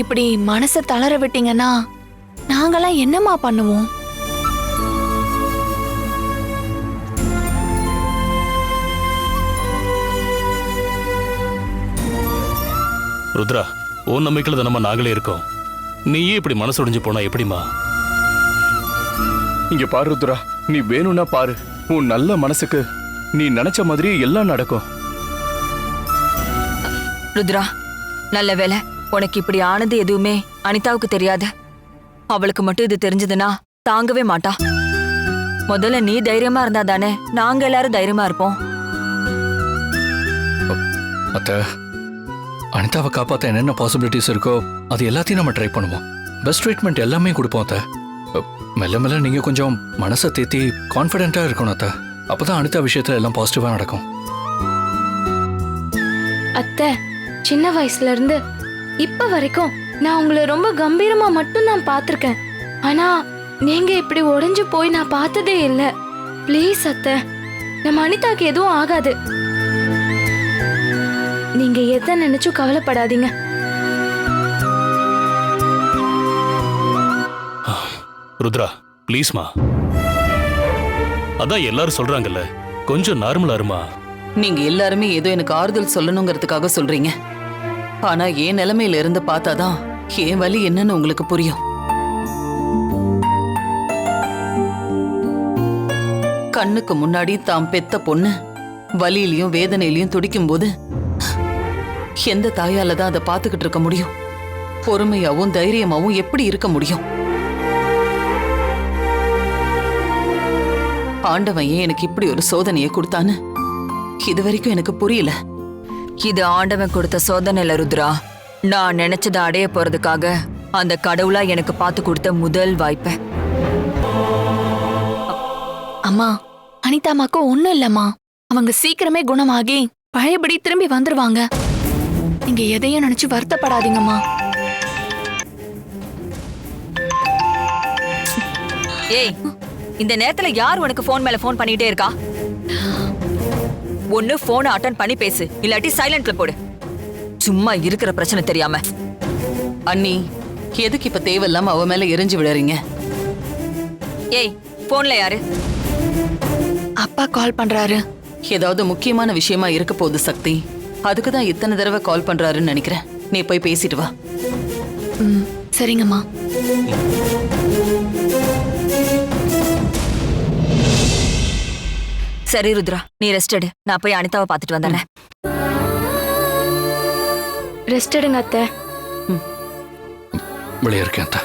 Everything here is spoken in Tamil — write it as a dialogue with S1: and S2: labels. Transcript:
S1: இப்படி மனச தளர விட்டீங்கன்னா நாங்கெல்லாம் என்னம்மா பண்ணுவோம்?
S2: ருத்ரா உன் நம்பிக்கையில தானம்மா நாங்களே இருக்கோம். நீயே இப்படி மனசு உடைஞ்சு போனா எப்படிம்மா?
S3: இங்க பாரு ருத்ரா நீ வேணும்னா பாரு. உன் நல்ல மனசுக்கு நீ நினைச்ச மாதிரியே எல்லாம் நடக்கும்.
S4: ருத்ரா நல்ல வேளை. உனக்கு இப்படி ஆனது எதுவுமே அனிதாவுக்கு தெரியாது. அவளுக்கு மட்டும் இது தெரிஞ்சதுன்னா தாங்கவே மாட்டா. முதல்ல நீ தைரியமா இருந்தா தானே நாங்க எல்லாரும் தைரியமா இருப்போம்.
S5: அத்தை அனிதாவை காப்பாற்ற என்னென்ன பாசிபிலிட்டிஸ் இருக்கோ அது எல்லாத்தையும் நம்ம ட்ரை பண்ணுவோம். பெஸ்ட் ட்ரீட்மெண்ட் எல்லாமே கொடுப்போம் அத்தை. மெல்ல மெல்ல நீங்கள் கொஞ்சம் மனசை தேத்தி கான்ஃபிடென்ட்டாக இருக்கணும் அத்தை. அப்போ தான் அனிதா விஷயத்தில் எல்லாம் பாசிட்டிவாக நடக்கும்.
S6: அத்தை சின்ன வயசுல இருந்து இப்ப வரைக்கும் நான் உங்களை ரொம்ப கம்பீரமா மட்டும் நான் பார்த்திருக்கேன். ஆனா நீங்க இப்படி உடைஞ்சு போய் நான் பார்த்ததே இல்ல. ப்ளீஸ் அத்தை நம்ம அனிதாக்கு எதுவும் ஆகாது. நீங்க எதை நினைச்சும் கவலைப்படாதீங்க.
S2: ருத்ரா ப்ளீஸ்மா அதான் எல்லாரும் சொல்றாங்கல்ல கொஞ்சம் நார்மலா இருமா.
S7: நீங்க எல்லாருமே ஏதோ எனக்கு ஆறுதல் சொல்லணுங்கிறதுக்காக சொல்றீங்க. ஆனா என் நிலைமையில இருந்து பார்த்தாதான் என் வலி என்னன்னு உங்களுக்கு புரியும். கண்ணுக்கு முன்னாடி தாம் பெத்த பொண்ணு வலியிலையும் வேதனையிலையும் துடிக்கும் போது எந்த தாயால தான் அதை பார்த்துக்கிட்டு இருக்க முடியும்? பொறுமையாவும் தைரியமாவும் எப்படி இருக்க முடியும்? ஆண்டவன் ஏன் எனக்கு இப்படி ஒரு சோதனையை கொடுத்தான்னு? இது வரைக்கும் எனக்கு புரியல.
S4: இது ஆண்டவன் கொடுத்த சோதனை இல்ல ருத்ரா. நான் நினைச்சதை அடைய போறதுக்காக அந்த கடவுளா எனக்கு பார்த்து கொடுத்த முதல் வாய்ப்பை.
S1: அம்மா அனிதாமாக்கு ஒண்ணும் இல்லம்மா. அவங்க சீக்கிரமே குணமாகி பழையபடி திரும்பி வந்துருவாங்க. நீங்க எதையும் நினைச்சு வருத்தப்படாதீங்கம்மா.
S4: ஏய் இந்த நேரத்துல யார் உனக்கு ஃபோன் மேல ஃபோன் பண்ணிட்டே இருக்கா? ஒண்ணு போனை அட்டன் பண்ணி பேசு. இல்லாட்டி சைலண்ட்ல போடு. சும்மா இருக்கிற பிரச்சனை தெரியாம.
S7: அண்ணி எதுக்கு இப்ப தேவையில்லாம அவ மேல எரிஞ்சு விடுறீங்க
S4: ஏய் போன்ல யாரு?
S1: அப்பா கால் பண்றாரு.
S7: ஏதாவது முக்கியமான விஷயமா இருக்க போகுது சக்தி. அதுக்கு தான் இத்தனை தடவை கால் பண்றாருன்னு நினைக்கிறேன். நீ போய் பேசிட்டு வா.
S1: ம் சரிங்கம்மா.
S4: சரி ருத்ரா. நீ ரெஸ்ட் எடு. நான் போய் அனிதாவை பார்த்துட்டு வந்தேன்
S6: ரெஸ்ட் எடுங்க அத்தை.
S5: வெளியே இருக்கேன் அத்தை.